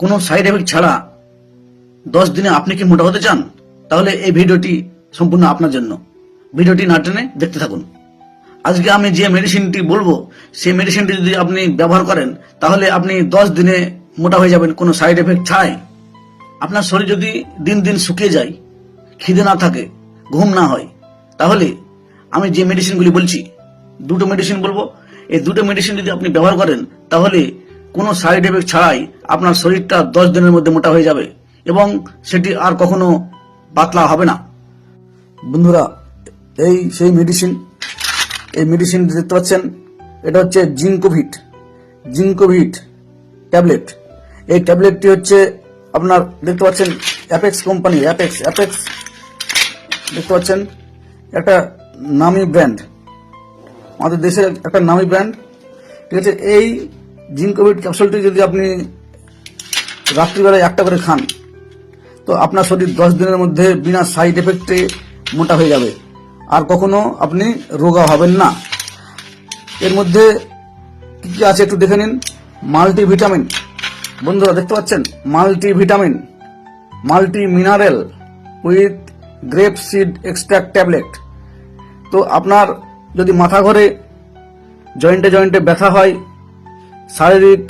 কোনো side effect ছাড়া দশ দিনে আপনি কি মোটা হতে চান? তাহলে এই ভিডিওটি সম্পূর্ণ আপনার জন্য। ভিডিওটি না টেনে দেখতে থাকুন। আজকে আমি যে মেডিসিনটি বলব, সেই মেডিসিনটি যদি আপনি ব্যবহার করেন, তাহলে আপনি দশ দিনে মোটা হয়ে যাবেন, কোনো সাইড এফেক্ট ছাড়াই। আপনার শরীর যদি দিন দিন শুকিয়ে যায়, খিদে না থাকে, ঘুম না হয়, তাহলে আমি যে মেডিসিনগুলি বলছি, দুটো মেডিসিন বলব। এই দুটো মেডিসিন যদি আপনি ব্যবহার করেন, তাহলে কোনো সাইড এফেক্ট ছাড়াই আপনার শরীরটা দশ দিনের মধ্যে মোটা হয়ে যাবে এবং সেটি আর কখনো পাতলা হবে না। বন্ধুরা, এই সেই মেডিসিন এই মেডিসিন দেখতে পাচ্ছেন, এটা হচ্ছে জিঙ্কোভিট জিঙ্কোভিট ট্যাবলেট এই ট্যাবলেটটি হচ্ছে আপনার দেখতে পাচ্ছেন অ্যাপেক্স কোম্পানি অ্যাপেক্স অ্যাপেক্স দেখতে পাচ্ছেন, একটা নামি ব্র্যান্ড আমাদের দেশের একটা নামি ব্র্যান্ড ঠিক আছে, এই জিঙ্কোভিট ক্যাপসুলটি যদি আপনি রাত্রিবেলায় একটা করে খান, তো আপনার শরীর দশ দিনের মধ্যে বিনা সাইড এফেক্টে মোটা হয়ে যাবে। আর কখনো আপনি রোগা হবেন না। এর মধ্যে কি কি আছে একটু দেখে নিন। মাল্টিভিটামিন। বন্ধুরা, দেখতে পাচ্ছেন? Multivitamin multi mineral with grape seed extract tablet. তো আপনার যদি মাথা ঘরে, জয়েন্টে জয়েন্টে ব্যথা হয় শারীরিক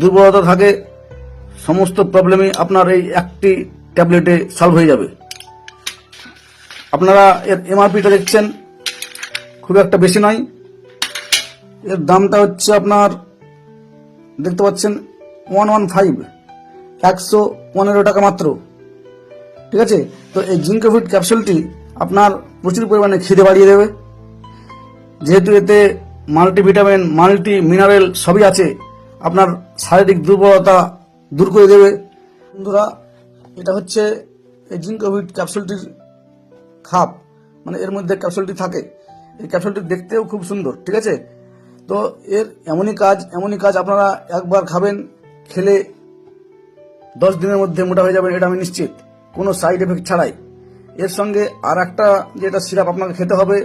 দুর্বলতা থাকে, সমস্ত প্রবলেমই আপনার এই একটি ট্যাবলেটে সলভ হয়ে যাবে। আপনারা এর এমআরপিটা দেখছেন, খুব একটা বেশি নয়। এর দামটা হচ্ছে আপনার, দেখতে পাচ্ছেন ওয়ান ওয়ান ফাইভ একশো পনেরো টাকা মাত্র। ঠিক আছে? তো এই জিঙ্কোভিট ক্যাপসুলটি আপনার প্রচুর পরিমাণে খিদে বাড়িয়ে দেবে। যেহেতু এতে মাল্টিভিটামিন মাল্টি মিনারেল সবই আছে আপনার শারীরিক দুর্বলতা দূর করে দেবে। বন্ধুরা, এটা হচ্ছে এই জিঙ্কোভিট ক্যাপসুলটির খাপ। মানে এর মধ্যে ক্যাপসুলটি থাকে। এই ক্যাপসুলটি দেখতেও খুব সুন্দর, ঠিক আছে? তো এর এমনই কাজ এমনই কাজ আপনারা একবার খাবেন, খেলে দশ দিনের মধ্যে মোটা হয়ে যাবেন, এটা আমি নিশ্চিত। কোনো সাইড এফেক্ট ছাড়াই। এর সঙ্গে আর একটা যেটা সিরাপ আপনাকে খেতে হবে,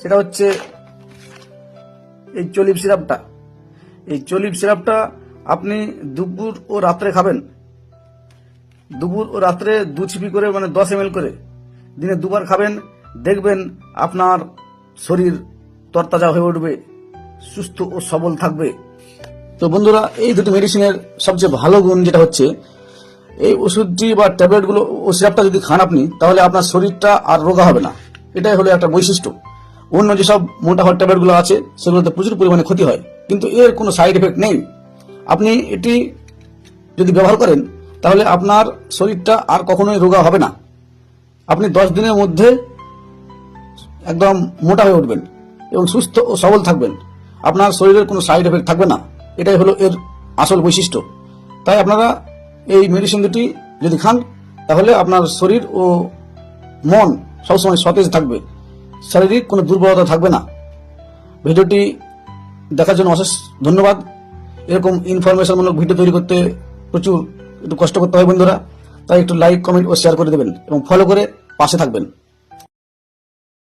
সেটা হচ্ছে এই চলিপ সিরাপটা এই চলিপ সিরাপটা আপনি দুপুর ও রাত্রে খাবেন। দুপুর ও রাত্রে দু ছিপি করে মানে দশ এম করে দিনে দুবার খাবেন। দেখবেন আপনার শরীর তরতাজা হয়ে উঠবে, সুস্থ ও সবল থাকবে। তো বন্ধুরা, এই দুটি মেডিসিনের সবচেয়ে ভালো গুণ যেটা হচ্ছে, এই ওষুধটি বা ট্যাবলেটগুলো ও সিরাপটা যদি খান আপনি, তাহলে আপনার শরীরটা আর রোগা হবে না। এটাই হলো একটা বৈশিষ্ট্য। অন্য যেসব মোটা হওয়ার ট্যাবলেটগুলো আছে, সেগুলোতে প্রচুর পরিমাণে ক্ষতি হয়। কিন্তু এর কোনো সাইড এফেক্ট নেই। আপনি এটি যদি ব্যবহার করেন, তাহলে আপনার শরীরটা আর কখনোই রোগা হবে না। আপনি দশ দিনের মধ্যে একদম মোটা হয়ে উঠবেন এবং সুস্থ ও সবল থাকবেন। আপনার শরীরের কোনো সাইড এফেক্ট থাকবে না। এটাই হলো এর আসল বৈশিষ্ট্য। তাই আপনারা এই মেডিসিন দুটি যদি খান, তাহলে আপনার শরীর ও মন সবসময় সতেজ থাকবে। শারীরিক কোনো দুর্বলতা থাকবে না। ভিডিওটি দেখার জন্য অশেষ ধন্যবাদ। এরকম ইনফরমেশনমূলক ভিডিও তৈরি করতে প্রচুর একটু কষ্ট করতে হয় বন্ধুরা। তাই একটু লাইক কমেন্ট ও শেয়ার করে দেবেন এবং ফলো করে পাশে থাকবেন।